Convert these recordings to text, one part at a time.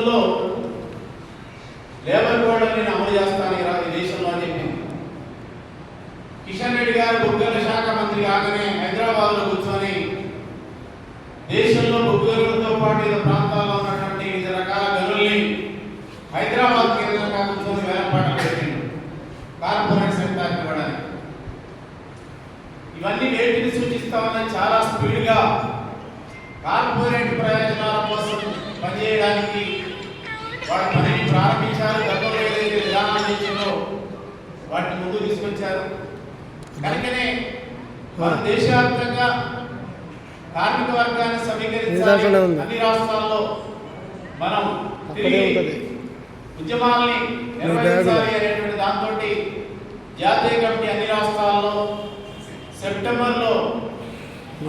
రోజుల్లో labour code నేను అమలు చేస్తాను ఈ దేశంలో అని చెప్పింది కిషన్ రెడ్డి గారు బొగ్గుల శాఖ మంత్రి కాగానే హైదరాబాద్లో కూర్చొని దేశంలో బొగ్గులతో పాటు ఇతర ప్రాంతాల్లో ఉన్నటువంటి వివిధ రకాల గనుల్ని హైదరాబాద్ కేంద్రంగా కూర్చొని వేలపాట పెట్టింది కార్పొరేట్ సెక్టార్ ఇవ్వడానికి. ఇవన్నీ వేటిని సూచిస్తామని చాలా స్పీడ్గా కార్పొరేట్ ప్రయోజనాల కోసం పనిచేయడానికి వాళ్ళ పనిని ప్రారంభించారు గతంలో ఏదైతే విధానాలు ఇచ్చిందో వాటిని ముందు తీసుకొచ్చారు కనుకనే మన దేశవ్యాప్తంగా కార్మిక వర్గాన్ని సమీకరించాలి. అన్ని రాష్ట్రాల్లో మనం ఉద్యమాల్ని నిర్వహించాలి. అనేటువంటి దాంతో జాతీయ కమిటీ అన్ని రాష్ట్రాల్లో సెప్టెంబర్లో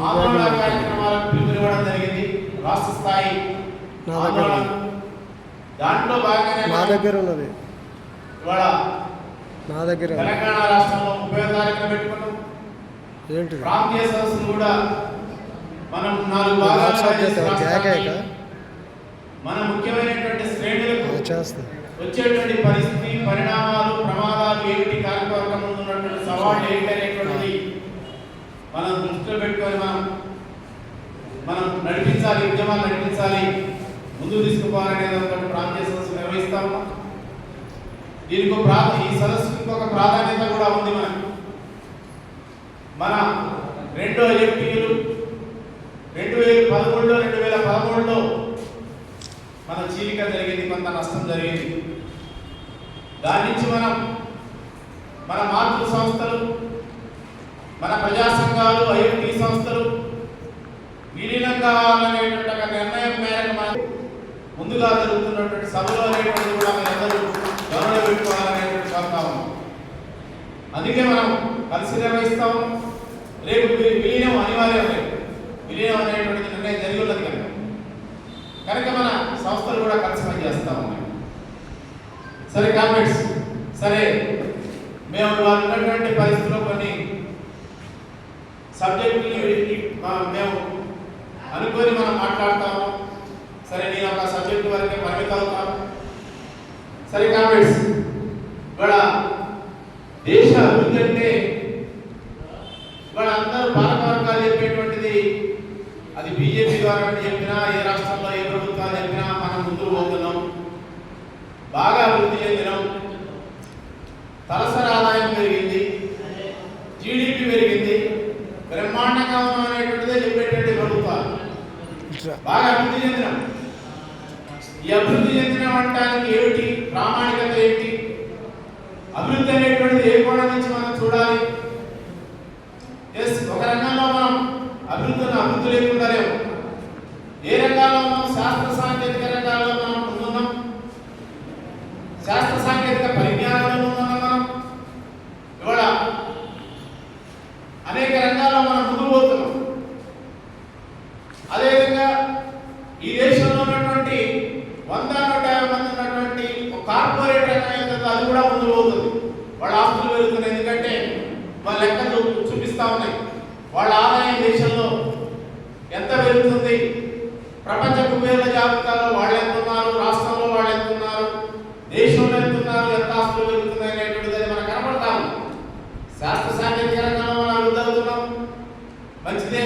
ఆందోళన. కార్యక్రమాలకు పిలుపునివ్వడం జరిగింది రాష్ట్ర స్థాయి ఆందోళన దాంట్లో భాగంగానే నా దగ్గర ఉన్నది. ఇవాళ నా దగ్గర. తెలంగాణ రాష్ట్రంలో ముప్పై తారీఖున పెట్టుకున్నాం. ఏంటిది? ప్రాంతీయ సదస్సులు కూడా మనం నాలుగు కేకేక మన ముఖ్యమైనటువంటి శ్రేణులకు వచ్చేటువంటి పరిస్థితి పరిణామాలు ప్రమాదాలు ఏమిటి? కార్యవర్గం ముందు ఉన్నటువంటి సవాళ్ళు ఏంటి అనేటువంటిది మనం దృష్టిలో పెట్టుకొని మనం మనం నడిపించాలి ఉద్యమాలు నడిపించాలి. ముందుకు తీసుకుపోవాలనే దాంతో ప్రాంతీయ సదస్సు నిర్వహిస్తా ఉన్నాం దీనికి ఒక ప్రా ఈ సదస్సుకి ఇంకొక ప్రాధాన్యత కూడా ఉంది మనకు. మన రెండో ఎంపీలు రెండు వేల పదమూడులో రెండు వేల పదమూడులో మన చీలిక జరిగింది కొంత నష్టం జరిగింది. దాని నుంచి మనం మన మాతృ సంస్థలు మన ప్రజా సంఘాలు ఐఎఫ్టీ సంస్థలు విలీనం కావాలనేటువంటి ఒక నిర్ణయం మేరకు మనం ముందుగా జరుగుతున్నటువంటి సభలో అనేటువంటి కూడా మీరందరూ గమనం పెట్టుకోవాలనేటువంటి కోరుతా అందుకే మనం కలిసి నిర్వహిస్తాం. రేపు విలీనం అనివార్యం రేపు విలీనం అనేటువంటి నిర్ణయం జరిగి ఉన్నది కనుక కనుక మన సంస్థలు కూడా కలిసి పనిచేస్తా ఉన్నాయి. సరే కామెంట్స్ సరే. మేము వాళ్ళు ఉన్నటువంటి పరిస్థితుల్లో కొన్ని సబ్జెక్టులు మేము అనుకొని మనం మాట్లాడతాము. సరే నేను ఒక సబ్జెక్ట్ వరకే పరిమితం అవుతాను సరే కామెంట్స్ ఇవాళ దేశ అభివృద్ధి అంటే ఇవాళ అందరూ పాలకవర్గాలు చెప్పేటువంటిది అది బీజేపీ ద్వారా చెప్పినా ఏ రాష్ట్రంలో ఏ ప్రభుత్వాలు చెప్పినా మనం ముందుకు పోతున్నాం. బాగా అభివృద్ధి చెందినాం. తలసరి ఆదాయం పెరిగింది. జీడిపి పెరిగింది. బ్రహ్మాండంగా ఉన్నాం అనేటువంటిదే చెప్పేటువంటి ప్రభుత్వాలు. బాగా అభివృద్ధి చెందినాం. ఈ అభివృద్ధి చెందిన అంటానికి ఏమిటి? ప్రామాణికత ఏంటి అభివృద్ధి అనేటువంటిది ఏ కోణం నుంచి మనం చూడాలి? ఎస్ ఒక రంగంలో మనం అభివృద్ధిని అభివృద్ధి లేకుండా లేవు ఏ రంగాల్లో మనం శాస్త్ర సాంకేతిక రంగాల్లో మనం ముందున్నాం. శాస్త్ర సాంకేతిక పరిజ్ఞానంలో ముందున్నాం మనం. ఇవాళ అనేక రంగాల్లో మనం ముందు పోతున్నాం. అదేవిధంగా ఈ దేశంలో ఉన్నటువంటి వంద నూట యాభై మంది ఉన్నటువంటి ఒక కార్పొరేట్ రంగం ఏదైతే పోతుంది. వాళ్ళ ఆస్తులు పెరుగుతున్నాయి. ఎందుకంటే వాళ్ళ లెక్కలు చూపిస్తా ఉన్నాయి. వాళ్ళ ఆదాయం దేశంలో ఎంత పెరుగుతుంది? ప్రపంచ కుబేర్ల జాబితా వాళ్ళు ఎంత ఉన్నారు రాష్ట్రంలో వాళ్ళు ఎంత ఉన్నారు దేశంలో ఎంత ఉన్నారు ఎంత ఆస్తులు పెరుగుతున్నాయి అనేటువంటిది అది మనకు కనపడతా ఉంది శాస్త్ర సాంకేతిక రంగంలో మనం అభివృద్ధి అవుతున్నాం మంచిదే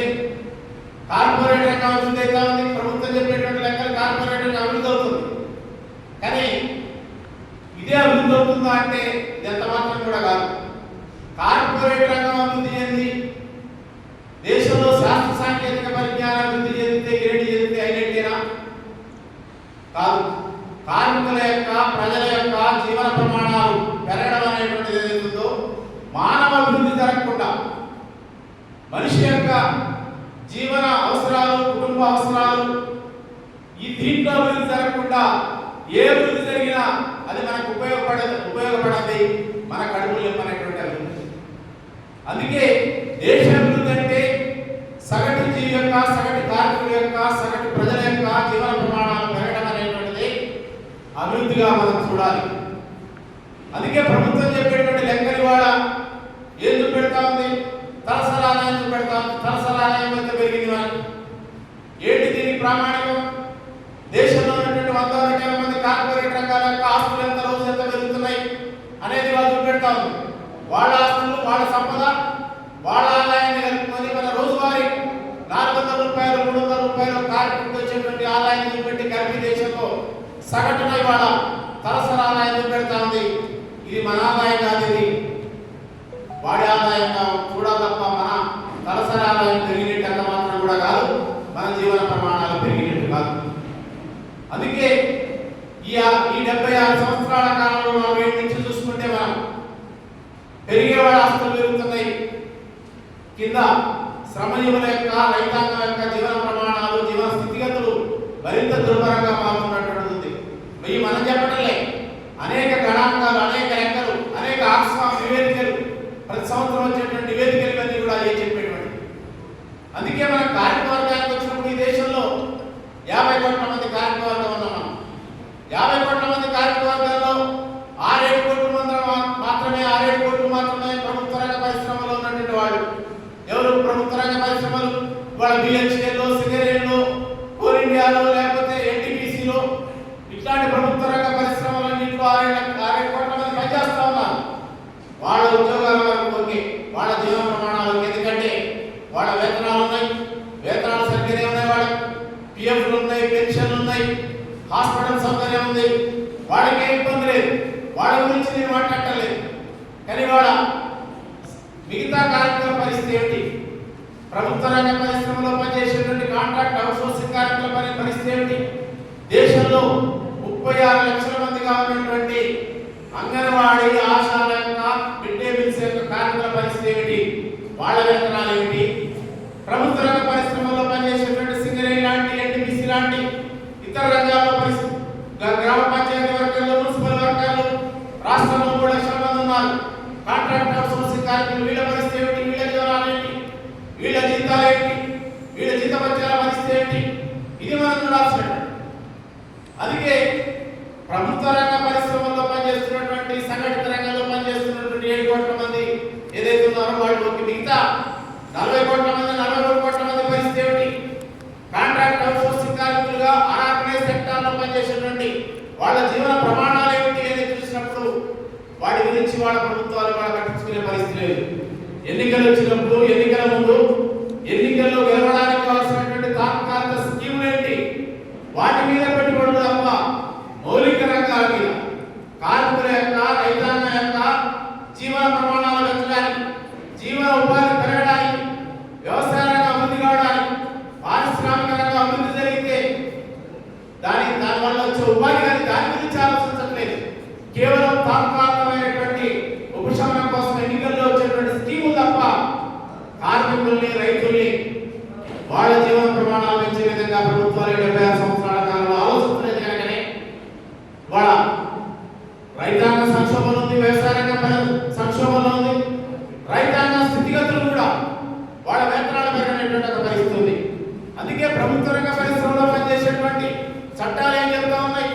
కార్పొరేట్ రంగం అభివృద్ధి అవుతా ఉంది ప్రభుత్వం చెప్పేటువంటి లెక్కలు కార్పొరేట్ రంగం అభివృద్ధి అవుతుంది కానీ ఇదే అంటే ఎంత మాత్రం కూడా కాదు. కార్పొరేట్ రంగం అభివృద్ధి చెంది దేశంలో శాస్త్ర సాంకేతిక పరిజ్ఞానం అభివృద్ధి చెందితే గ్రేడ్ చెందితే అయినట్టేనా కాదు. కార్మికుల యొక్క ప్రజల యొక్క జీవన ప్రమాణాలు పెరగడం అనేటువంటిది ఏదైతుందో మానవ అభివృద్ధి జరగకుండా మనిషి యొక్క జీవన అవసరాలు కుటుంబ అవసరాలు ఈ దీంట్లో అభివృద్ధి జరగకుండా ఏ అభివృద్ధి జరిగినా అది మనకు ఉపయోగపడదు ఉపయోగపడది. మన కడుపులు చెప్పనేటువంటి అభివృద్ధి అందుకే దేశ అభివృద్ధి అంటే సగటు జీవి యొక్క సగటు కార్మికుల యొక్క సగటు ప్రజల యొక్క జీవన ప్రమాణాలు పెరగడం అనేటువంటిది అభివృద్ధిగా మనం చూడాలి. అందుకే ప్రభుత్వం చెప్పేటువంటి లెక్కలు ఇవాళ ఏం చూపెడతా ఉంది? తలసరి ఆదాయం చూపెడతా తలసరి ఆదాయం పెరిగింది మనకి ఏంటి దీనికి ప్రామాణికం? పెడతా ఉంది వాళ్ళ ఆస్తులు వాళ్ళ సంపద వాళ్ళ ఆదాయాన్ని కలుపుకొని మన రోజువారీ నాలుగు వందల రూపాయలు మూడు వందల రూపాయలు కార్మికుడికి వచ్చేటువంటి ఆదాయాన్ని చూపెట్టి కలిపి దేశంలో సగటున ఇవాళ తలసరి ఆదాయం చూపెడతా ఉంది. ఇది మన ఆదాయం కాదు ఇది. వాడి ఆదాయం కూడా తప్ప మన తలసరి ఆదాయం పెరిగినట్టు మాత్రం కూడా కాదు. మన జీవన ప్రమాణాలు పెరిగినట్టు కాదు. అందుకే ఈ డెబ్బై ఆరు సంవత్సరాల కాలంలో మనం నుంచి పెరిగేవాడి ఆస్తులు పెరుగుతున్నాయి. కింద శ్రమజీవుల యొక్క రైతాంగం యొక్క జీవన ప్రమాణాలు జీవన స్థితిగతులు మరింత దుర్భరంగా మారుతున్నటువంటి ఉంది. మనం చెప్పటంలే. అనేక గణాంకాలు అనేక లెక్కలు అనేక ఆక్స్ఫామ్ నివేదికలు ప్రతి సంవత్సరం వచ్చేటువంటి నివేదికలు ఇవన్నీ కూడా ఏ చెప్పేటువంటి. అందుకే మనం కార్యకవర్గానికి వచ్చినప్పుడు ఈ దేశంలో యాభై కోట్ల మంది కార్మిక ఉన్నాం మనం. యాభై కోట్ల మంది కార్మిక వర్గాల్లో ఆరేడు కోట్ల మంది మా- మాత్రమే ఆరేడు కోట్లు మాత్రమే ప్రభుత్వ రంగ పరిశ్రమలో ఉన్నటువంటి వాళ్ళు ఎవరు ప్రభుత్వ రంగ పరిశ్రమలు వాళ్ళ బిహెచ్కేలో సిగరేట్లో కోల్ ఇండియాలో లేకపోతే ఎన్టీపీసీలో ఇట్లాంటి ప్రభుత్వ రంగ పరిశ్రమలన్నింటిలో ఆరేడు ఆరేడు కోట్ల మంది పనిచేస్తా ఉన్నారు. వాళ్ళ ఉద్యోగాల వరకు ఓకే వాళ్ళ జీవన ప్రమాణాలు ఎందుకంటే వాళ్ళ వేతనాలు ఉన్నాయి వేతనాలు సరిగ్గానే ఉన్నాయి వాళ్ళకి. పిఎఫ్లు ఉన్నాయి పెన్షన్లు ఉన్నాయి హాస్పిటల్ సౌకర్యం ఉంది. వాళ్ళకి ఏ ఇబ్బంది లేదు. వాళ్ళ గురించి నేను మాట్లాడలేదు కానీ వాళ్ళ మిగతా కార్యక్రమ పరిస్థితి ప్రభుత్వ రంగ పరిశ్రమలో పనిచేసేటువంటి కాంట్రాక్ట్ అవుట్సోర్సింగ్ కార్మికుల పని పరిస్థితి ఏమిటి? దేశంలో ముప్పై ఆరు లక్షల మందిగా ఉన్నటువంటి అంగన్వాడీ ఆశాల యొక్క మిడ్ డే మీల్స్ యొక్క కార్మికుల పరిస్థితి ఏమిటి? వాళ్ళ వేతనాలు ఏమిటి? ప్రభుత్వ రంగ పరిశ్రమలో పనిచేసేటువంటి సింగరేణి లాంటి ఎన్టీపీసీ లాంటి ఇతర రంగాల్లో పరిస్థితి గ్రామ పంచాయతీ వర్గాల్లో మున్సిపల్ వర్గాల్లో రాష్ట్రంలో కూడా లక్షల మంది ఉన్నారు. కాంట్రాక్ట్ అవుట్సోర్సింగ్ కార్మికులు వీళ్ళ పరిస్థితి ఏమిటి వీళ్ళ జీవనాలు ఏంటి వీళ్ళ జీతాలు ఏంటి? వీళ్ళ జీతపత్యాల పరిస్థితి ఏంటి? ఇది మనం చూడాల్సినటువంటి అందుకే ప్రభుత్వ రంగ పరిశ్రమల్లో పనిచేస్తున్నటువంటి సంఘటిత రంగంలో పనిచేస్తున్నటువంటి ఏడు కోట్ల మంది ఏదైతే ఉన్నారో వాళ్ళు మిగతా నలభై కోట్ల మంది నలభై మూడు కోట్ల మంది పరిస్థితి ఏమిటి? కాంట్రాక్ట్ అవుట్సోర్సింగ్ కార్మికులుగా అనార్గనైజ్ సెక్టార్లో పనిచేసేటువంటి వాళ్ళ జీవన ప్రమాణాలు ఏమిటి అనేది చూసినప్పుడు వాటి గురించి వాళ్ళ ప్రభుత్వాలు వాళ్ళ పట్టించుకునే పరిస్థితి లేదు. ఎన్నికలు వచ్చినప్పుడు ఎన్నికల ముందు ఎన్నికల్లో గెలవడానికి కావాల్సినటువంటి తాత్కాలిక స్కీములు ఏంటి? వాటి మీద పెట్టుబడులు తప్ప మౌలిక రంగాల మీద. కార్మికుల యొక్క రైతాంగ యొక్క జీవన ప్రమాణాలు పెంచడానికి జీవన ఉపాధి పెరగడానికి వ్యవసాయ రంగం అభివృద్ధి కావడానికి పారిశ్రామిక రంగం అభివృద్ధి జరిగితే దాని దానివల్ల వచ్చే ఉపాధి కానీ దాని గురించి ఆలోచించట్లేదు కేవలం తాత్కాలికమైనటువంటి ఉపశమనం కోసం ఎన్నికల్లో వచ్చేటువంటి స్కీము తప్ప కార్మికుల్ని రైతుల్ని వాళ్ళ జీవన ప్రమాణాలు పెంచే విధంగా ప్రభుత్వాలు డెబ్బై ఆరు సంవత్సరాల కాలంలో ఆలోచించలేదు కనుకనే వాళ్ళ రైతాంగ సంక్షోభం ఉంది వ్యవసాయ రంగ పరి- సంక్షోభంలో ఉంది రైతాంగ స్థితిగతులు కూడా వాళ్ళ వేతనాలు పెరిగినటువంటి ఒక పరిస్థితి ఉంది అందుకే ప్రభుత్వ రంగ పరిశ్రమలో పనిచేసేటువంటి చట్టాలు ఏం చెప్తా ఉన్నాయి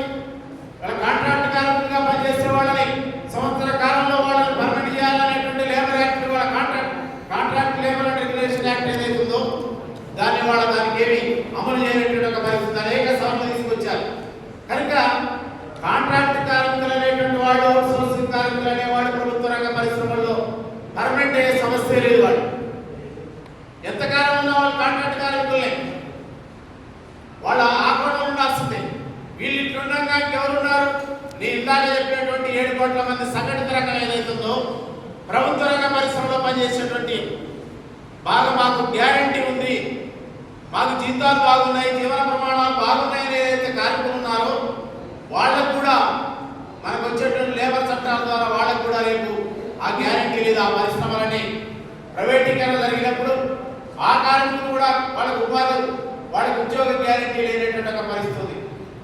వాళ్ళ కాంట్రాక్ట్ కార్మికులుగా పనిచేసే వాళ్ళని సంవత్సర కాలంలో వాళ్ళని పర్మనెంట్ చేయాలనేటువంటి లేబర్ యాక్ట్ వాళ్ళ contract contract labour and regulation act ఏదైతే ఉందో దాన్ని వాళ్ళ దానికి ఏమి అమలు చేయనటువంటి ఒక పరిస్థితి అనేక సభలు తీసుకొచ్చారు. కనుక కాంట్రాక్ట్ కార్మికులు అనేటువంటి వాళ్ళు అవుట్సోర్సింగ్ కార్మికులు అనేవాడు ప్రభుత్వ రంగ పరిశ్రమల్లో పర్మనెంట్ అయ్యే సమస్య లేదు వాడు. ఎంతకాలం ఉన్న వాళ్ళు కాంట్రాక్ట్ కార్మికులే. వాళ్ళ ఆక్రమణ ఉండాల్సిందే. వీళ్ళు ఇట్లుండగా ఎవరున్నారు నేను ఇందాక చెప్పినటువంటి ఏడు కోట్ల మంది సంఘటిత రంగం ఏదైతుందో ప్రభుత్వ రంగ పరిశ్రమలో పనిచేసేటువంటి బాగా మాకు గ్యారంటీ ఉంది. మాకు జీతాలు బాగున్నాయి జీవన ప్రమాణాలు బాగున్నాయని ఏదైతే కార్మికులు ఉన్నారో వాళ్ళకు కూడా మనకు వచ్చేటువంటి లేబర్ చట్టాల ద్వారా వాళ్ళకు కూడా రేపు ఆ గ్యారంటీ లేదు ఆ పరిశ్రమలని ప్రైవేటీకరణ జరిగినప్పుడు ఆ కార్మికులు కూడా వాళ్ళకు ఉపాధి వాళ్ళకి ఉద్యోగ గ్యారంటీ లేనటువంటి ఒక పరిస్థితి.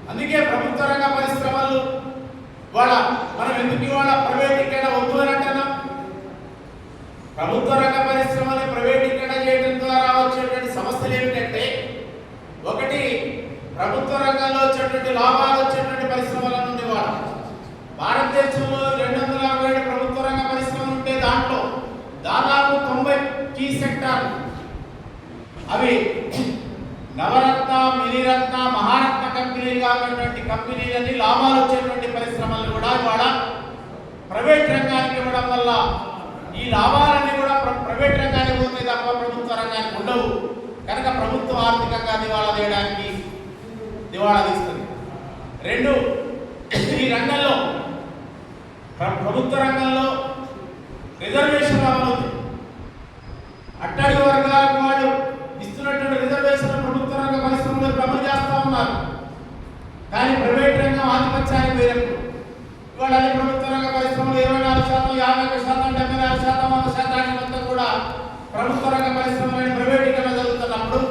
అందుకే ప్రభుత్వ రంగ పరిశ్రమలు వాళ్ళ మనం ఎందుకు ఇవాళ ప్రైవేటీకరణ వద్దు అని అంటున్నాం? ప్రభుత్వ రంగ పరిశ్రమని ప్రైవేట్ చేయడం ద్వారా వచ్చేటువంటి సమస్యలు ఏమిటంటే ఒకటి ప్రభుత్వ రంగంలో వచ్చేటువంటి లాభాలు వచ్చేటువంటి పరిశ్రమల నుండి వాడు భారతదేశంలో రెండు వందల యాభై ఏడు ప్రభుత్వ రంగ పరిశ్రమలు ఉంటే దాంట్లో దాదాపు తొంభై కీ సెక్టార్ అవి నవరత్న మినిరత్న మహారత్న కంపెనీలుగా ఉన్నటువంటి కంపెనీలన్నీ లాభాలు వచ్చేటువంటి పరిశ్రమలు కూడా ఇవాళ ప్రైవేట్ రంగానికి ఇవ్వడం వల్ల ఈ లాభాలన్నీ కూడా ప్ర- ప్రైవేట్ రంగానికి పోతాయి తప్ప ప్రభుత్వ రంగానికి ఉండవు. కనుక ప్రభుత్వం ఆర్థికంగా దివాళా తీయడానికి దివాళా తీస్తుంది. రెండు ఈ రంగంలో ప్రభుత్వ రంగంలో రిజర్వేషన్ అమలు అట్టడి వర్గాలకు వాళ్ళు ఇస్తున్నటువంటి రిజర్వేషన్ ప్రభుత్వ రంగ పరిశ్రమలు అమలు చేస్తా ఉన్నారు కానీ ప్రైవేట్ రంగం ఆధిపత్యానికి పోయినప్పుడు ఇవాళ అన్ని ప్రభుత్వ రంగ పరిశ్రమలు ఇరవై నాలుగు శాతం యాభై ఒక శాతం డెబ్బై నాలుగు శాతం వంద శాతానికి మొత్తం కూడా ప్రభుత్వ రంగ పరిశ్రమలు ప్రైవేటీకరణ జరుగుతున్నప్పుడు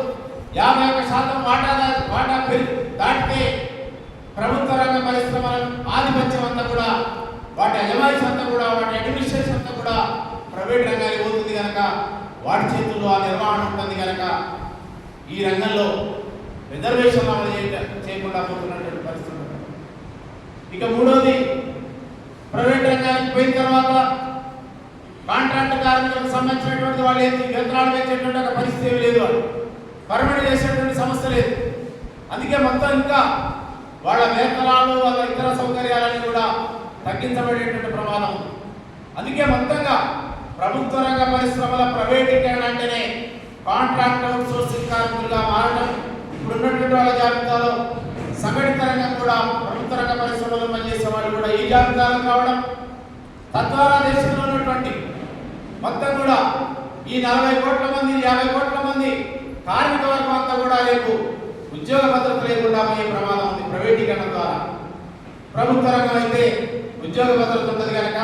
యాభై ఒక శాతం వాటా వాటా పెరిగి దాటితే ప్రభుత్వ రంగ పరిశ్రమల ఆధిపత్యం అంతా కూడా వాటి యజమాని అంతా కూడా వాటి అడ్మినిస్ట్రేషన్ అంతా కూడా ప్రైవేట్ రంగానికి పోతుంది కనుక వాడి చేతుల్లో ఆ నిర్వహణ ఉంటుంది కనుక ఈ రంగంలో రిజర్వేషన్ అమలు చేయకుండా పోతున్నటువంటి పరిస్థితులు ఇక మూడోది ప్రైవేట్ రంగానికి పోయిన తర్వాత కాంట్రాక్ట్ కార్మికులకు సంబంధించినటువంటి వాళ్ళు ఏంటి? వేతనాలు పెంచేటువంటి ఒక పరిస్థితి లేదు వాళ్ళు. పర్మనెంట్ చేసేటువంటి సమస్య లేదు. అందుకే మొత్తం ఇంకా వాళ్ళ వేతనాలు వాళ్ళ ఇతర సౌకర్యాలన్నీ కూడా తగ్గించబడేటువంటి ప్రమాదం ఉంది. అందుకే మొత్తంగా ప్రభుత్వ రంగ పరిశ్రమల ప్రైవేటీకరణ అంటేనే కాంట్రాక్ట్ అవుట్ సోర్సింగ్ కార్మికులుగా మారడం ఇప్పుడు ఉన్నటువంటి వాళ్ళ జాబితాలో సంఘటిత రంగం కూడా ప్రభుత్వ రంగ పరిశ్రమలో పనిచేసే వాళ్ళు కూడా ఈ జాబితాలో రావడం తద్వారా దేశంలో ఉన్నటువంటి మొత్తం కూడా ఈ నలభై కోట్ల మంది యాభై కోట్ల మంది కార్మిక వర్గం అంతా కూడా రేపు ఉద్యోగ భద్రత లేకుండా పోయే ప్రమాదం ఉంది ప్రైవేటీకరణ ద్వారా. ప్రభుత్వ రంగం అయితే ఉద్యోగ భద్రత ఉంటుంది కనుక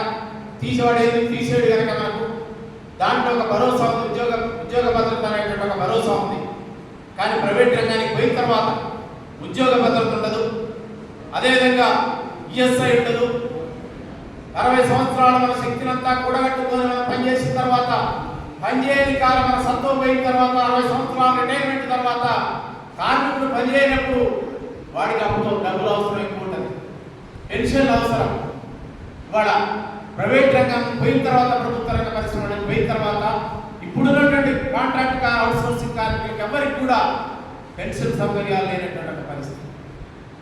తీసేవాడేది తీసేడు కనుక మనకు దాంట్లో ఒక భరోసా ఉంది ఉద్యోగ ఉద్యోగ భద్రత అనేటువంటి ఒక భరోసా ఉంది. కానీ ప్రైవేట్ రంగానికి పోయిన తర్వాత ఉద్యోగ భద్రత ఉండదు. అదేవిధంగా ఈఎస్ఐ ఉండదు. అరవై సంవత్సరాల మన శక్తినంతా కూడగట్టుకొని మనం పనిచేసిన తర్వాత పనిచేయని కాలం మన సత్వం పోయిన తర్వాత అరవై సంవత్సరాల రిటైర్మెంట్ తర్వాత కార్మికుడు పనిచేయనప్పుడు వాడికి అప్పుడు డబ్బులు అవసరం ఎక్కువ ఉంటుంది. పెన్షన్ అవసరం. ఇవాళ ప్రైవేట్ రంగం పోయిన తర్వాత ప్రభుత్వ రంగ పరిశ్రమలకు పోయిన తర్వాత ఇప్పుడున్నటువంటి కాంట్రాక్ట్ అవుట్సోర్సింగ్ కార్మికులకు ఎవరికి కూడా పెన్షన్ సౌకర్యాలు లేనటువంటి పరిస్థితి.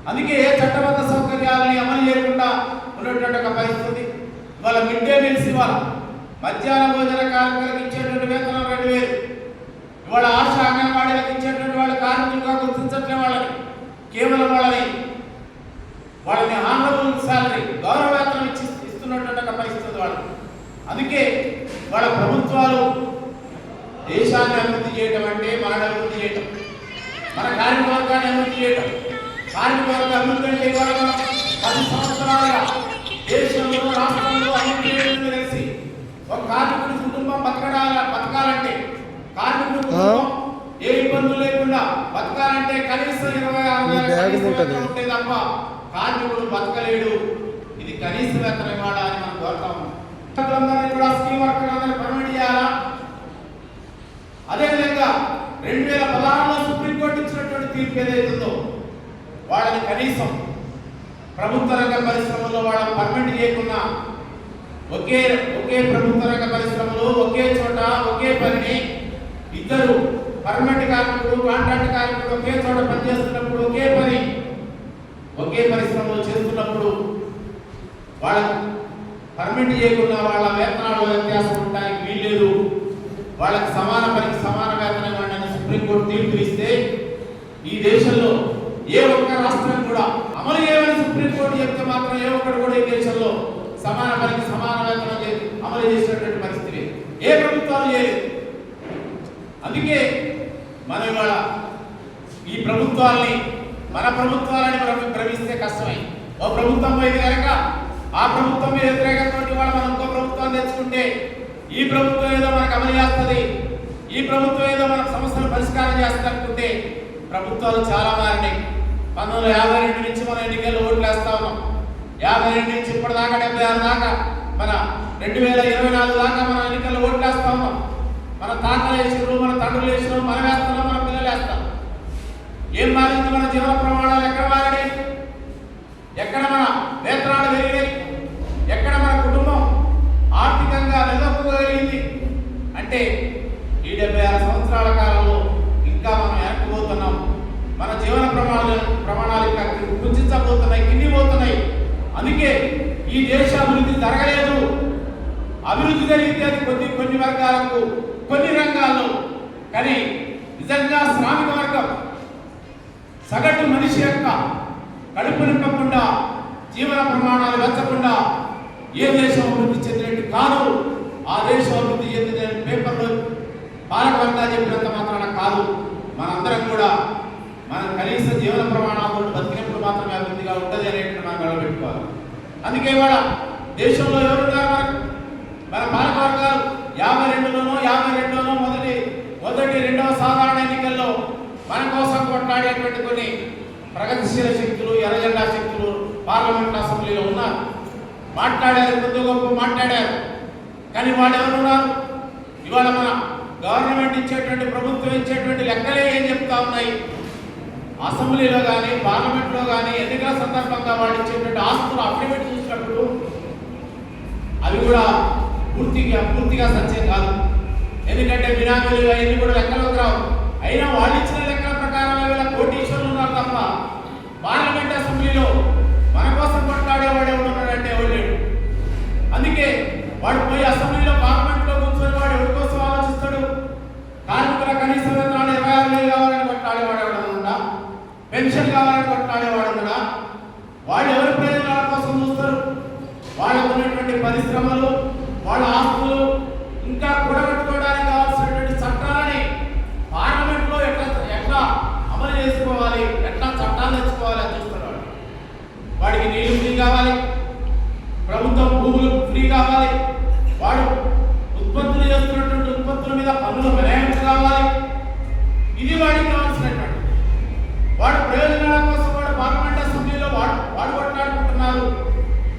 అందుకే ఏ చట్టబద్ధ సౌకర్యాలని అమలు చేయకుండా ఉన్నటువంటి ఒక పరిస్థితి. ఇవాళ మిడ్ డే మీల్స్ ఇవాళ మధ్యాహ్న భోజన కార్మికులకు ఇచ్చేటువంటి వేతనం రెండు వేలు. ఇవాళ ఆశ అంగన్వాడీలకు ఇచ్చేటువంటి వాళ్ళ కార్మికులుగా గుర్తించట్లే వాళ్ళని. కేవలం వాళ్ళని వాళ్ళని ఆనరబుల్ శాలరీ గౌరవ వేతనం ఇచ్చి ఇస్తున్నటువంటి ఒక పరిస్థితి ఉంది వాళ్ళకి అందుకే వాళ్ళ ప్రభుత్వాలు దేశాన్ని అభివృద్ధి చేయడం అంటే మనని అభివృద్ధి చేయడం మన కార్మిక వర్గాన్ని అభివృద్ధి చేయడం కార్మిక వర్గ అభివృద్ధి అంటే ఇవాళ మనం పది సంవత్సరాలుగా దేశంలో రాష్ట్రంలో అభివృద్ధి చేయడం కలిసి ఒక కార్మికుడి కుటుంబం బతకడాల బతకాలంటే కార్మికుడి కుటుంబం ఏ ఇబ్బందులు లేకుండా బతకాలంటే కనీసం ఇరవై ఆరు వేల ఉంటే తప్ప కార్మికుడు బతకలేడు. కనీస వేతనం ఇవ్వాలా అని మనం కోరుతా ఉన్నాం. కూడా స్కీమ్ వర్కర్లందరినీ పర్మిట్ చేయాలా? అదేవిధంగా రెండు వేల పదహారులో సుప్రీంకోర్టు ఇచ్చినటువంటి తీర్పు ఏదైతుందో వాళ్ళని కనీసం ప్రభుత్వ రంగ పరిశ్రమలో వాళ్ళని పర్మిట్ చేయకుండా ఒకే ఒకే ప్రభుత్వ రంగ పరిశ్రమలో ఒకే చోట ఒకే పనిని ఇద్దరు పర్మనెంట్ కార్మికుడు కాంట్రాక్ట్ కార్మికుడు ఒకే చోట పనిచేస్తున్నప్పుడు ఒకే పని ఒకే పరిశ్రమలో చేస్తున్నప్పుడు వాళ్ళకు పర్మిట్ చేయకుండా వాళ్ళ వేతనాల వ్యత్యాసం ఉండడానికి వీల్లేదు. వాళ్ళకి సమాన పనికి సమాన వేతనం ఇవ్వండి సుప్రీంకోర్టు తీర్పు ఇస్తే ఈ దేశంలో ఏ ఒక్క రాష్ట్రం కూడా అమలు చేయమని సుప్రీంకోర్టు చెప్తే మాత్రం ఏ ఒక్కడు కూడా ఈ దేశంలో సమాన పనికి సమాన వేతనం అమలు చేసినటువంటి పరిస్థితి ఏ ప్రభుత్వాలు చేయలేదు. అందుకే మనం ఇవాళ ఈ ప్రభుత్వాల్ని మన ప్రభుత్వాలని భ్రమి- భ్రమిస్తే కష్టమై ఓ ప్రభుత్వం పోయింది కనుక ఆ ప్రభుత్వం మీద వ్యతిరేకంతో ఇవాళ మనం ఇంకో ప్రభుత్వాన్ని తెచ్చుకుంటే ఈ ప్రభుత్వం ఏదో మనకు అమలు చేస్తుంది. ఈ ప్రభుత్వం ఏదో మనకు సమస్యలు పరిష్కారం చేస్తుంది అనుకుంటే ప్రభుత్వాలు చాలా మారినాయి. పంతొమ్మిది వందల యాభై రెండు నుంచి మనం ఎన్నికల్లో ఓట్లు వేస్తా ఉన్నాం. యాభై రెండు నుంచి ఇప్పటిదాకా డెబ్బై ఆరు దాకా మన రెండు వేల ఇరవై నాలుగు దాకా మనం ఎన్నికల్లో ఓట్లు వేస్తా ఉన్నాం. మన తాతలు వేసినారు మన తండ్రులు వేసినారు మనం వేస్తున్నాం మన పిల్లలు వేస్తాం ఏం మారింది మన జీవన ప్రమాణాలు ఎక్కడ మారినాయి? ఎక్కడ మన నేత్రాలు పెరిగాయి ఎక్కడ మన కుటుంబం ఆర్థికంగా నిలదొక్కగలిగింది అంటే ఈ డెబ్బై ఆరు సంవత్సరాల కాలంలో ఇంకా మనం ఎనకపోతున్నాం మన జీవన ప్రమాణాలు ప్రమాణాలు ఇంకా కుంచబోతున్నాయి కిందిపోతున్నాయి అందుకే ఈ దేశ అభివృద్ధి జరగలేదు. అభివృద్ధి జరిగితే అది కొద్ది కొన్ని వర్గాలకు కొన్ని రంగాల్లో. కానీ నిజంగా శ్రామిక వర్గం సగటు మనిషి యొక్క కడుపు నింపకుండా జీవన ప్రమాణాలు పెంచకుండా ఏ దేశం అభివృద్ధి చెందినట్టు కాదు ఆ దేశం అభివృద్ధి చెందిన పేపర్లో పాలకవర్గా చెప్పినంత మాత్రాన కాదు. మనందరం కూడా మన కనీస జీవన ప్రమాణాలతో బతికినప్పుడు మాత్రమే అభివృద్ధిగా ఉంటుంది అనేటువంటి మనం గడబెట్టుకోవాలి అందుకే ఇవాళ దేశంలో ఎవరున్నారు మనకు? మన పాలకవర్గాలు యాభై రెండులోనో యాభై రెండులోనో మొదటి మొదటి రెండవ సాధారణ ఎన్నికల్లో మన కోసం కొట్లాడేటువంటి కొన్ని ప్రగతిశీల శక్తులు ఎర్రజెండా శక్తులు పార్లమెంట్ అసెంబ్లీలో ఉన్నారు మాట్లాడారు కొద్ది గొప్ప మాట్లాడారు. కానీ వాళ్ళు ఎవరున్నారు ఇవాళ మన గవర్నమెంట్ ఇచ్చేటువంటి ప్రభుత్వం ఇచ్చేటువంటి లెక్కలే ఏం చెప్తా ఉన్నాయి? అసెంబ్లీలో కానీ పార్లమెంట్లో కానీ ఎన్నికల సందర్భంగా వాళ్ళు ఇచ్చేటువంటి ఆస్తులు అఫిడవిట్ చూసినప్పుడు అవి కూడా పూర్తిగా పూర్తిగా సత్యం కాదు. ఎందుకంటే బినామీలుగా అవన్నీ కూడా లెక్కలోకి రావు. అయినా వాళ్ళు ఇచ్చిన లెక్కల ప్రకారం వీళ్ళ కోటీశ్వరులు ఉన్నారు తప్ప పార్లమెంట్ అసెంబ్లీలో మన కోసం కొట్లాడేవాడు ఎవడు ఉన్నాడంటే ఎవరు లేడు? అందుకే వాడు పోయి అసెంబ్లీలో పార్లమెంట్లో కూర్చొని వాడు ఎవరి కోసం ఆలోచిస్తాడు? కార్మికుల కనీస వేతనాలు ఇరవై ఆరు వేలు కావాలని కొట్లాడేవాడు ఎవడన్నా పెన్షన్ కావాలని కొట్లాడేవాడు ఉన్నాడా వాళ్ళు ఎవరి ప్రయోజనాల కోసం చూస్తారు? వాళ్ళకు ఉన్నటువంటి పరిశ్రమలు వాళ్ళ ఆస్తులు ఇంకా కూడా కావాల్సినటువంటి చట్టాలని పార్లమెంట్లో ఎట్లా ఎట్లా అమలు చేసుకోవాలి ఎట్లా చట్టాలు తెచ్చుకోవాలి అని చూస్తున్నాడు వాడికి నీళ్ళు ఫ్రీ కావాలి ప్రభుత్వం భూములు ఫ్రీ కావాలి వాడు ఉత్పత్తులు చేస్తున్నటువంటి ఉత్పత్తుల మీద పన్నులు మినహాయింపు కావాలి ఇది వాడికి కావాల్సినటువంటి వాడు ప్రయోజనాల కోసం వాడు పార్లమెంట్ అసెంబ్లీలో వాడు వాడు కొట్లాడుకుంటున్నారు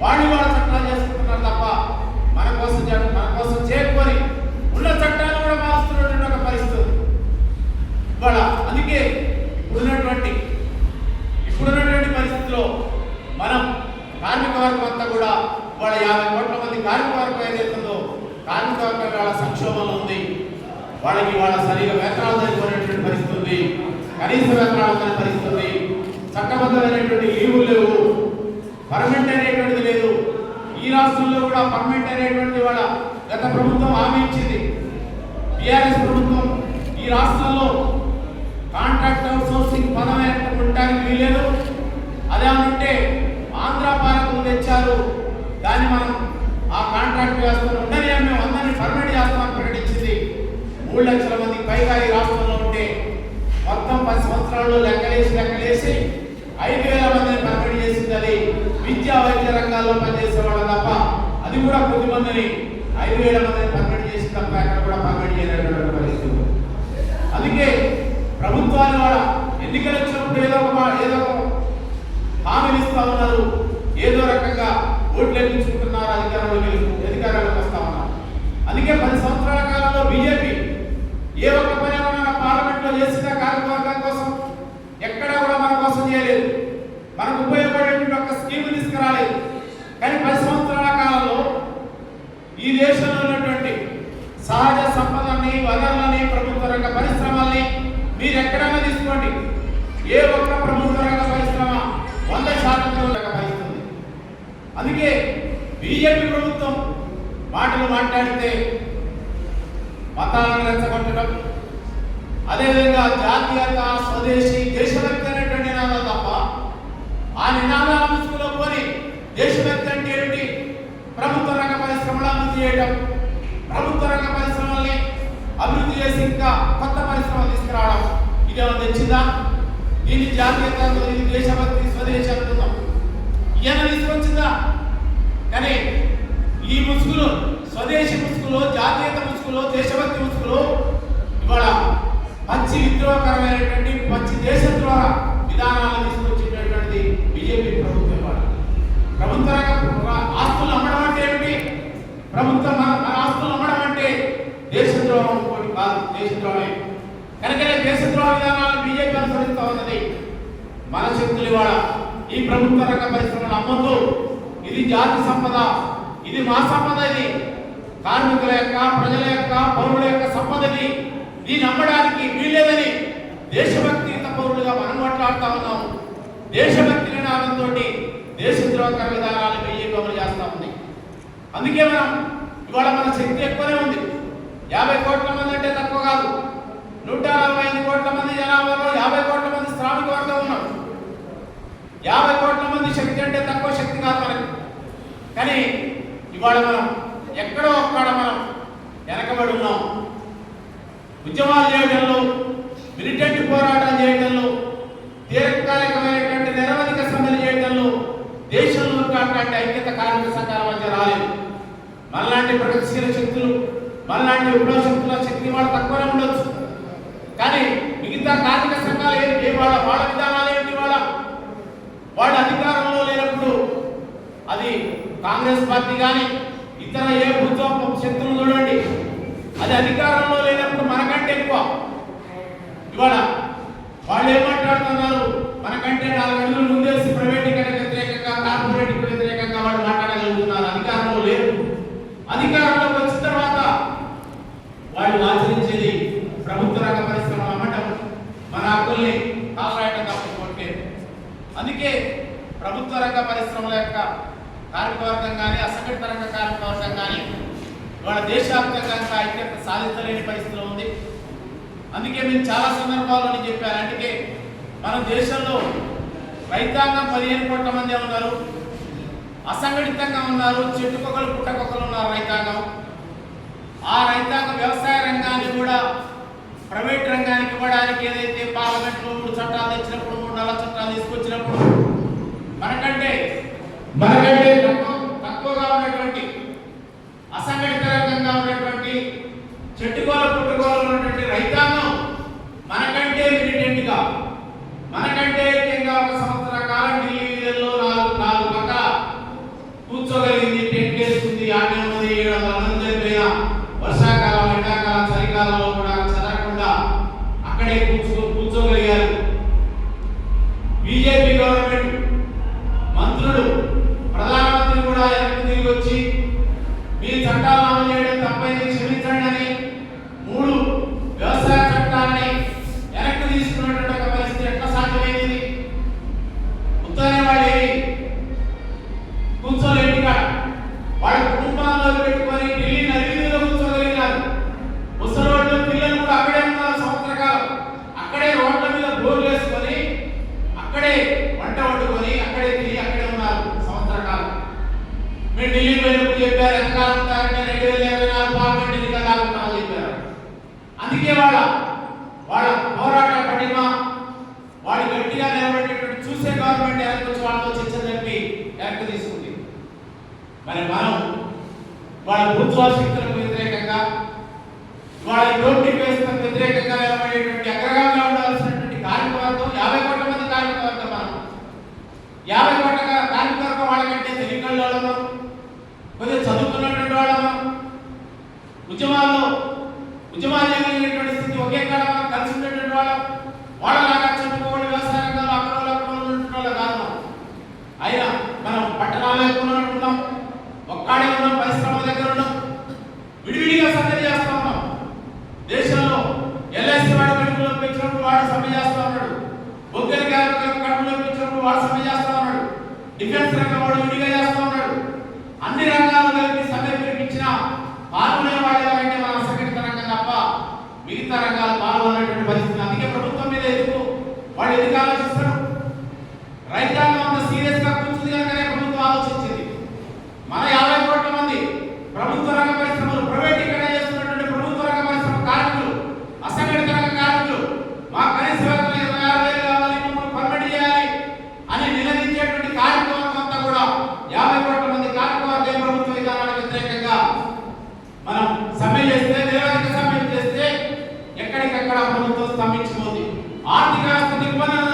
వాడి వాళ్ళ చట్టాలు చేసుకుంటున్నారు తప్ప మన కోసం చే- మన కోసం చేయకపోని ఉన్న చట్టాలు కూడా మారుస్తున్నటువంటి ఒక పరిస్థితి ఇవాళ అందుకే ఇప్పుడున్నటువంటి ఇప్పుడున్నటువంటి పరిస్థితిలో మనం కార్మిక వర్గం అంతా కూడా ఇవాళ యాభై కోట్ల మంది కార్మిక వర్గం ఏదైతుందో కార్మిక వర్గం వాళ్ళ సంక్షోభంలో ఉంది. వాళ్ళకి వాళ్ళ సరిగా వేతనాలు సరిపోయినటువంటి పరిస్థితి ఉంది. కనీస వేతనాలు ఉందని పరిస్థితి ఉంది. చట్టబద్ధమైనటువంటి లీవులు లేవు. పర్మనెంట్ అనేటువంటిది లేదు. ఈ రాష్ట్రంలో కూడా పర్మనెంట్ అనేటువంటి వాళ్ళ గత ప్రభుత్వం హామీ ఇచ్చింది. టిఆర్ఎస్ ప్రభుత్వం ఈ రాష్ట్రంలో కాంట్రాక్ట్ అవుట్సోర్సింగ్ పదం ఉండడానికి వీలేదు అదే అంటే ఆంధ్ర పాలకులు తెచ్చారు. దాన్ని మనం ఆ కాంట్రాక్ట్ వ్యవస్థను ఉండని మేము అందరినీ పర్మనెంట్ చేస్తామని ప్రకటించింది. మూడు లక్షల మందికి పైగా ఈ రాష్ట్రంలో ఉంటే మొత్తం పది సంవత్సరాల్లో లెక్కలేసి లెక్కలేసి ఐదు వేల మందిని పర్మనెంట్ చేసింది అది విద్యా వైద్య రంగాల్లో పనిచేసే వాళ్ళ తప్ప అది కూడా కొద్ది మందిని ఐదు వేల మందిని పర్మనెంట్ చేసి తప్ప ఎక్కడ కూడా పర్మనెంట్ చేయలేటువంటి పరిస్థితి అందుకే ప్రభుత్వాలు కూడా ఎన్నికలు వచ్చినప్పుడు ఏదో ఒక ఏదో ఒక హామీలు ఇస్తా ఉన్నారు. ఏదో రకంగా ఓట్లు ఎక్కించుకుంటున్నారు అధికారంలో అధికారంలోకి వస్తా ఉన్నారు. అందుకే పది సంవత్సరాల కాలంలో బీజేపీ ఏ ఒక్క పని ఏమన్నా పార్లమెంట్లో చేసిన కార్యవర్గం కోసం ఎక్కడా కూడా మన కోసం చేయలేదు. మనకు ఉపయోగపడేటువంటి ఒక స్కీమ్ తీసుకురాలేదు. కానీ పది సంవత్సరాల కాలంలో ఈ దేశంలో ఉన్నటువంటి సహజ సంపదని వనరులని ప్రభుత్వ రంగ పరిశ్రమల్ని మీరు ఎక్కడైనా తీసుకోండి. ఏ ఒక్క ప్రభుత్వ రంగ పరిశ్రమ వంద శాతం పరిస్థితుంది అందుకే బీజేపీ ప్రభుత్వం మాటలు మాట్లాడితే మతాలను రెచ్చగొట్టడం అదేవిధంగా జాతీయత స్వదేశీ దేశభక్తి అనేటువంటి నినాదాలు తప్ప ఆ నినాదాల ముసుగులో పోని దేశభక్తి అంటే ఏమిటి? ప్రభుత్వ రంగ పరిశ్రమలు అభివృద్ధి చేయడం ప్రభుత్వ రంగ పరిశ్రమల్ని అభివృద్ధి చేసి ఇంకా కొత్త పరిశ్రమలు దీన్ని జాతీయత ఇది దేశభక్తి స్వదేశీ అనుకుందాం. ఈయన తీసుకొచ్చిందా? కానీ ఈ ముసుగులు స్వదేశీ ముసుగులో జాతీయత ముసుగులో దేశభక్తి ముసుగులో ఇవాళ పచ్చి విద్రోహకరమైనటువంటి పచ్చి దేశద్రోహ విధానాలను తీసుకొచ్చినటువంటి బీజేపీ ప్రభుత్వం ఇవాళ. ప్రభుత్వ ఆస్తులు అమ్మడం అంటే ఏమిటి? ప్రభుత్వం మన ఆస్తులు అమ్మడం అంటే దేశద్రోహం కాదు దేశద్రోహమే. కనుకనే దేశద్రోహ విధానాలను బీజేపీ అనుసరిస్తూ ఉన్నది. మన శక్తులు ఇవాళ ఈ ప్రభుత్వ రంగ పరిశ్రమలు అమ్మొద్దు. ఇది జాతి సంపద ఇది మా సంపద ఇది. కార్మికుల యొక్క ప్రజల యొక్క పౌరుల యొక్క సంపద ఇది. దీన్ని అమ్మడానికి వీల్లేదని దేశభక్తి పౌరులుగా మనం మాట్లాడుతా ఉన్నాము. దేశభక్తి నినాదంతో దేశద్రోహకర విధానాలు అందుకే మనం ఇవాళ మన శక్తి ఎక్కువనే ఉంది. యాభై కోట్ల మంది అంటే తక్కువ కాదు. నూట నలభై ఐదు కోట్ల మంది జనాభాలో యాభై కోట్ల మంది శ్రామిక వర్గం ఉన్నారు. యాభై కోట్ల మంది శక్తి అంటే తక్కువ శక్తి కాదు మనకి. కానీ ఇవాళ మనం ఎక్కడో ఒక్కడ మనం వెనకబడి ఉన్నాం. ఉద్యమాలు చేయడంలో మిలిటెంట్ పోరాటాలు చేయడంలో దీర్ఘకాలికమైనటువంటి నిరవధిక సమ్మెలు చేయడంలో దేశంలో కాకంటే ఐక్యత కార్మిక సంఘాల మధ్య రాలేదు. మనలాంటి ప్రగతిశీల శక్తులు మనలాంటి విప్లవ శక్తుల శక్తి వాళ్ళు తక్కువనే ఉండొచ్చు. కానీ మిగతా కార్మిక సంఘాలు ఏంటి? వాళ్ళ వాళ్ళ విధానాలు ఏంటి వాళ్ళ వాళ్ళ అధికారంలో లేనప్పుడు అది కాంగ్రెస్ పార్టీ కానీ ఇతర ఏ ప్రభుత్వ శక్తులు చూడండి అది అధికారంలో లేనప్పుడు మనకంటే ఎక్కువ ఇవాళ వాళ్ళు ఏం మాట్లాడుతున్నారు మనకంటే నాలుగు అడుగులు ముందేసి ప్రైవేటీకరణ వ్యతిరేకంగా కార్పొరేట్ వ్యతిరేకంగా వాళ్ళు మాట్లాడగలుగుతున్నారు అధికారంలో లేరు అధికారంలోకి వచ్చిన తర్వాత వాళ్ళు ఆచరించేది ప్రభుత్వ రంగ పరిశ్రమలు అమ్మటం మన హక్కుల్ని కాపాడటం తప్పుకోవట్లేదు అందుకే ప్రభుత్వ రంగ పరిశ్రమల యొక్క కార్మిక వర్గం కానీ అసంఘటిత రంగ కార్మిక వర్గం కానీ వాళ్ళ దేశవ్యాప్తంగా ఇంకా ఐక్యత సాధించలేని పరిస్థితిలో ఉంది అందుకే మేము చాలా సందర్భాల్లో నేను చెప్పాను అందుకే మన దేశంలో రైతాంగం పదిహేను కోట్ల మంది ఉన్నారు అసంఘటితంగా ఉన్నారు చెట్టుకొకలు పుట్టకొకలు ఉన్నారు రైతాంగం. ఆ రైతాంగం వ్యవసాయ రంగాన్ని కూడా ప్రైవేట్ రంగానికి ఇవ్వడానికి ఏదైతే పార్లమెంట్లో మూడు చట్టాలు తెచ్చినప్పుడు మూడు నల్ల చట్టాలు తీసుకొచ్చినప్పుడు మనకంటే మనకంటే తక్కువ తక్కువగా ఉన్నటువంటి అసంఘటిత రంగంగా ఉన్నటువంటి చెట్టుకోల పుట్టుకోల ఉన్నటువంటి రైతాంగం మనకంటే మిలిటెంట్గా మనకంటే ఏకంగా ఒక సంవత్సర కాలం ఢిల్లీ వీధుల్లో నాలుగు నాలుగు పక్క కూర్చోగలిగింది టెంట్ వేసుకుంది ఆడే ఉన్నది ఏడు వందల మంది చనిపోయిన వర్షాకాలం ఎండాకాలం చలికాలంలో కూడా చదవకుండా అక్కడే కూర్చో కూర్చోగలిగారు బీజేపీ గవర్నమెంట్ మంత్రులు ప్రధానమంత్రి కూడా వెనక్కి తిరిగి వచ్చి మీ చట్టాలు అమలు చేయడం తప్పైంది క్షమించండి అని మూడు వ్యవసాయ చట్టాలని వెనక్కి తీసుకున్నటువంటి ఒక పరిస్థితి ఎట్లా సాధ్యమైంది ఇది? ఉత్తరాయణ వాళ్ళు ఏమి కూర్చోలేండి ఇక్కడ వాళ్ళ కుటుంబాల్లో పెట్టుకొని ఢిల్లీ నదిలో కూర్చోగలిగినారు ముసలోళ్ళు పిల్లలు కూడా అక్కడే ఉన్నారు సంవత్సర కాలం అక్కడే రోడ్ల మీద బోర్లు వేసుకొని అక్కడే వంట వండుకొని అక్కడే తిరిగి అక్కడే ఉన్నారు సంవత్సర కాలం మీరు ఢిల్లీ పోయినప్పుడు చెప్పారు ఎంతకాలం ఉంటారంటే రెండు వేల ఇరవై నాలుగు పార్లమెంట్ ఎన్నికలు దాకుంటామని చెప్పారు అందుకే వాళ్ళ వాళ్ళ పోరాట పటిమ వాడు గట్టిగా నిలబడేటువంటి చూసే గవర్నమెంట్ వెనక్కి వచ్చి వాళ్ళతో చర్చ జరిపి వెనక్కి తీసుకుంది మరి మనం వాళ్ళ ప్రభుత్వ శక్తులకు వ్యతిరేకంగా వాళ్ళ దోపిడీ వ్యవస్థకు వ్యతిరేకంగా నిలబడేటువంటి అగ్రగామిగా ఉండాల్సినటువంటి కార్మిక వర్గం యాభై కోట్ల మంది కార్మిక వర్గం మనం యాభై కోట్ల కా- కార్మిక వర్గం వాళ్ళకంటే తెలియకళ్ళు వాళ్ళము కొద్దిగా చదువుకున్నటువంటి వాళ్ళము ఉద్యమాల్లో ఉద్యమాలు చేయగలిగినటువంటి స్థితి ఒకే కాడ మనం కలిసి ఉండేటువంటి వాళ్ళం వాళ్ళలాగా చెప్పుకోవాలి వ్యవసాయ రంగంలో అక్కడ అక్కడ ఉన్నటువంటి వాళ్ళు కాదు మనం అయినా మనం పట్టణాల్లో ఎక్కువ ఉన్నాం ఒక్కడే ఉన్నాం పరిశ్రమల దగ్గర ఉన్నాం. విడివిడిగా సమ్మె చేస్తా ఉన్నాం. దేశంలో ఎల్ఐసి వాడు కడుపులో పెంచినప్పుడు వాడు సమ్మె చేస్తా ఉన్నాడు. బొగ్గరి కార్మికులకు కడుపులో పెంచినప్పుడు వాడు సమ్మె చేస్తా ఉన్నాడు. డిఫెన్స్ రంగం వాడు విడిగా చేస్తా ఉన్నాడు. అన్ని రంగాలు కలిపి సమ్మె పిలిపించిన పాల్గొనే వాళ్ళు మన అసంఘటిత రంగం తప్ప మిగతా రంగాలు పాల్గొనేటువంటి పరిస్థితి అందుకే ప్రభుత్వం మీద ఎందుకు? వాళ్ళు ఎందుకు ఆలోచిస్తారు రైతాంగం అంత సీరియస్గా కూర్చుంది కనుకనే ప్రభుత్వం ఆలోచించింది మన యాభై కోట్ల మంది ప్రభుత్వ రంగ పరిశ్రమలు ప్రైవేటీకరణ చేస్తున్నటువంటి ప్రభుత్వ రంగ పరిశ్రమ కార్మికులు అసంఘటిత రంగ కార్మికులు మా కనీస వేతనం ఇరవై ఆరు వేలు కావాలి మమ్మల్ని పర్మిట్ చేయాలి అని నిలదీసేటువంటి కార్మిక వర్గం అంతా కూడా యాభై కోట్ల మంది కార్మిక వర్గం ప్రభుత్వ విధానానికి వ్యతిరేకంగా మనం సమ్మె చేస్తే నిరవధిక సమ్మె ప్రభుత్వం స్తంభించిపోతుంది ఆర్థిక నిర్వహణ